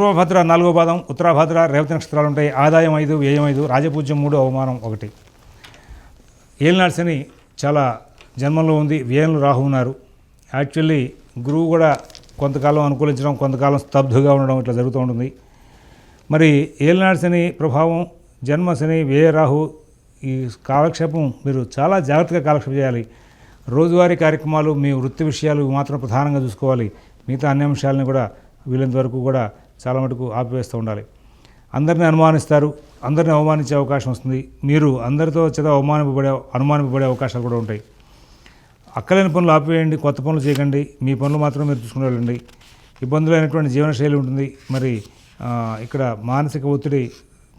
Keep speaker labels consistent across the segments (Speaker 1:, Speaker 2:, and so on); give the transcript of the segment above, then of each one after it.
Speaker 1: పూర్వభద్ర నాలుగో పాదం ఉత్తరాభద్ర రేవతి నక్షత్రాలు ఉంటాయి ఆదాయం ఐదు వ్యయం ఐదు రాజపూజ్యం మూడు అవమానం ఒకటి. ఏలినాడు శని చాలా జన్మంలో ఉంది వ్యయంలో రాహు ఉన్నారు. యాక్చువల్లీ గురువు కూడా కొంతకాలం అనుకూలించడం కొంతకాలం స్తబ్దుగా ఉండడం ఇట్లా జరుగుతూ ఉంటుంది. మరి ఏలినాడు శని ప్రభావం జన్మ శని వ్యయ రాహు ఈ కాలక్షేపం మీరు చాలా జాగ్రత్తగా కాలక్షేపం చేయాలి. రోజువారీ కార్యక్రమాలు మీ వృత్తి విషయాలు మాత్రం ప్రధానంగా చూసుకోవాలి. మిగతా అన్ని అంశాలని కూడా వీలైనంత వరకు కూడా చాలా మటుకు ఆపివేస్తూ ఉండాలి. అందరిని అనుమానిస్తారు అందరిని అవమానించే అవకాశం వస్తుంది. మీరు అందరితో చేత అవమానింపబడే అనుమానింపబడే అవకాశాలు కూడా ఉంటాయి. అక్కలేని పనులు ఆపివేయండి కొత్త పనులు చేయకండి. మీ పనులు మాత్రం మీరు చూసుకుని వెళ్ళండి. ఇబ్బందులైనటువంటి జీవనశైలి ఉంటుంది. మరి ఇక్కడ మానసిక ఒత్తిడి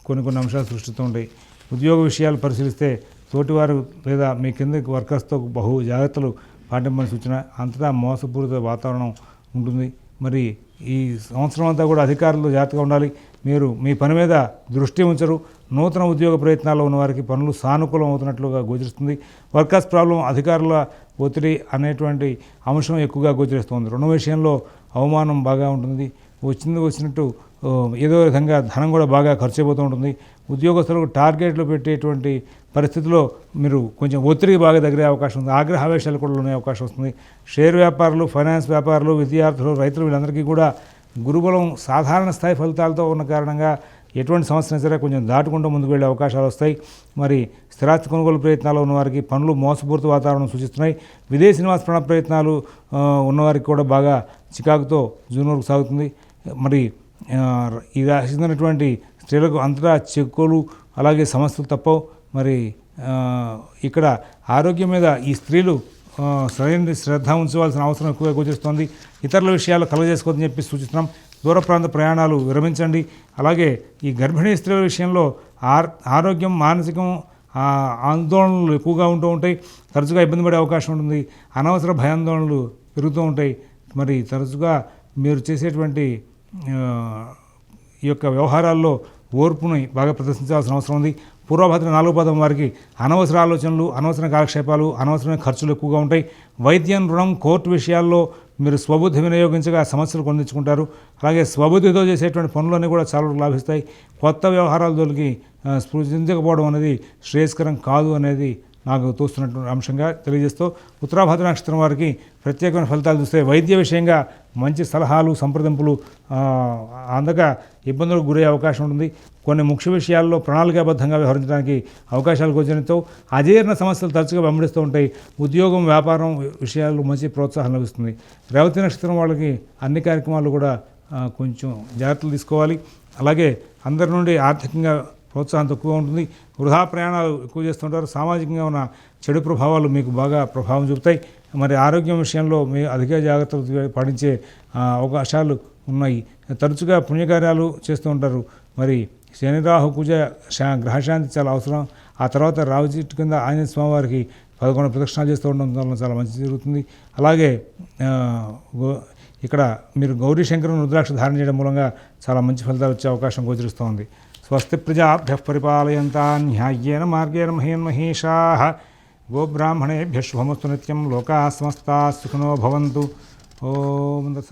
Speaker 1: కొన్ని కొన్ని అంశాలు సృష్టిస్తూ ఉంటాయి. ఉద్యోగ విషయాలు పరిశీలిస్తే తోటివారు లేదా మీ కింద వర్కర్స్తో బహు జాగ్రత్తలు పాటింపని సూచన. అంతటా మోసపూరిత వాతావరణం ఉంటుంది. మరి ఈ సంవత్సరం అంతా కూడా అధికారులు జాగ్రత్తగా ఉండాలి. మీరు మీ పని మీద దృష్టి ఉంచరు. నూతన ఉద్యోగ ప్రయత్నాల్లో ఉన్న వారికి పనులు సానుకూలం అవుతున్నట్లుగా గోచరిస్తుంది. వర్కర్స్ ప్రాబ్లం అధికారుల ఒత్తిడి అనేటువంటి అంశం ఎక్కువగా గోచరిస్తుంది. రుణ విషయంలో అవమానం బాగా ఉంటుంది. వచ్చింది వచ్చినట్టు ఏదో విధంగా ధనం కూడా బాగా ఖర్చు అయిపోతూ ఉంటుంది. ఉద్యోగస్తులకు టార్గెట్లు పెట్టేటువంటి పరిస్థితిలో మీరు కొంచెం ఒత్తిడికి బాగా తగిలే అవకాశం ఉంది. ఆగ్రహావేశాలు కూడా ఉండే అవకాశం వస్తుంది. షేర్ వ్యాపారులు ఫైనాన్స్ వ్యాపారులు విద్యార్థులు రైతులు వీళ్ళందరికీ కూడా గురుబలం సాధారణ స్థాయి ఫలితాలతో ఉన్న కారణంగా ఎటువంటి సమస్య సరే కొంచెం దాటుకుంటూ ముందుకు వెళ్ళే అవకాశాలు వస్తాయి. మరి స్థిరాస్తి కొనుగోలు ప్రయత్నాలు ఉన్నవారికి పనులు మోసపూరిత వాతావరణం సూచిస్తున్నాయి. విదేశీ నివాస ప్రణాళిక ప్రయత్నాలు ఉన్నవారికి కూడా బాగా చికాకుతో జూన్ వరకు సాగుతుంది. మరి ఈ రాసినటువంటి స్త్రీలకు అంతటా చెక్కులు అలాగే సమస్యలు తప్పవు. మరి ఇక్కడ ఆరోగ్యం మీద ఈ స్త్రీలు సరైన శ్రద్ధ ఉంచవలసిన అవసరం ఎక్కువగా గోచరిస్తోంది. ఇతరుల విషయాలు కలగజేసుకోవద్దని చెప్పి సూచిస్తున్నాం. దూర ప్రాంత ప్రయాణాలు విరమించండి. అలాగే ఈ గర్భిణీ స్త్రీల విషయంలో ఆరోగ్యం మానసికం ఆందోళనలు ఎక్కువగా ఉంటూ ఉంటాయి. తరచుగా ఇబ్బంది పడే అవకాశం ఉంటుంది. అనవసర భయాందోళనలు పెరుగుతూ ఉంటాయి. మరి తరచుగా మీరు చేసేటువంటి ఈ యొక్క వ్యవహారాల్లో ఓర్పుని బాగా ప్రదర్శించాల్సిన అవసరం ఉంది. పూర్వభద్ర నాలుగు పదం వారికి అనవసర ఆలోచనలు అనవసర కాలక్షేపాలు అనవసరమైన ఖర్చులు ఎక్కువగా ఉంటాయి. వైద్యం రుణం కోర్టు విషయాల్లో మీరు స్వబుద్ధి వినియోగించగా సమస్యలు పొందించుకుంటారు అలాగే స్వబుద్ధితో చేసేటువంటి పనులన్నీ కూడా చాలా వరకు లాభిస్తాయి. కొత్త వ్యవహారాలు జోలికి స్పృశించకపోవడం అనేది శ్రేయస్కరం కాదు అనేది నాకు తోస్తున్నటువంటి అంశంగా తెలియజేస్తూ ఉత్తరాభద్ర నక్షత్రం వారికి ప్రత్యేకమైన ఫలితాలు చూస్తే వైద్య విషయంగా మంచి సలహాలు సంప్రదింపులు అందగా అందక ఇబ్బందులకు గురయ్యే అవకాశం ఉంటుంది. కొన్ని ముఖ్య విషయాల్లో ప్రణాళికాబద్ధంగా వ్యవహరించడానికి అవకాశాలు గోచరితో అజీర్ణ సమస్యలు తరచుగా వెంబడిస్తూ ఉంటాయి. ఉద్యోగం వ్యాపారం విషయాలు మంచి ప్రోత్సాహం లభిస్తుంది. రేవతి నక్షత్రం వాళ్ళకి అన్ని కార్యక్రమాలు కూడా కొంచెం జాగ్రత్తలు తీసుకోవాలి. అలాగే అందరి నుండి ఆర్థికంగా ప్రోత్సాహం తక్కువ ఉంటుంది. వృధా ప్రయాణాలు ఎక్కువ చేస్తుంటారు. సామాజికంగా ఉన్న చెడు ప్రభావాలు మీకు బాగా ప్రభావం చూపుతాయి. మరి ఆరోగ్యం విషయంలో మీ అధిక జాగ్రత్తలు పాటించే అవకాశాలు ఉన్నాయి. తరచుగా పుణ్యకార్యాలు చేస్తూ ఉంటారు. మరి శని రాహు పూజ శా గ్రహశాంతి చాలా అవసరం. ఆ తర్వాత రావు చెట్టు కింద ఆంజనేయ స్వామి వారికి పదకొండు ప్రదక్షిణాలు చేస్తూ ఉండడం వల్ల చాలా మంచి జరుగుతుంది. అలాగే ఇక్కడ మీరు గౌరీ శంకరం రుద్రాక్ష ధారణ చేయడం మూలంగా చాలా మంచి ఫలితాలు వచ్చే అవకాశం గోచరిస్తోంది स्वस्ति प्रजाभ्य पिपालयता न्याय्येन मगेन महेन्महेशा गोब्राह्मणेभ्य शुभमस्तु निम लोका समस्ता सुखनो भवन्तु। ओम दस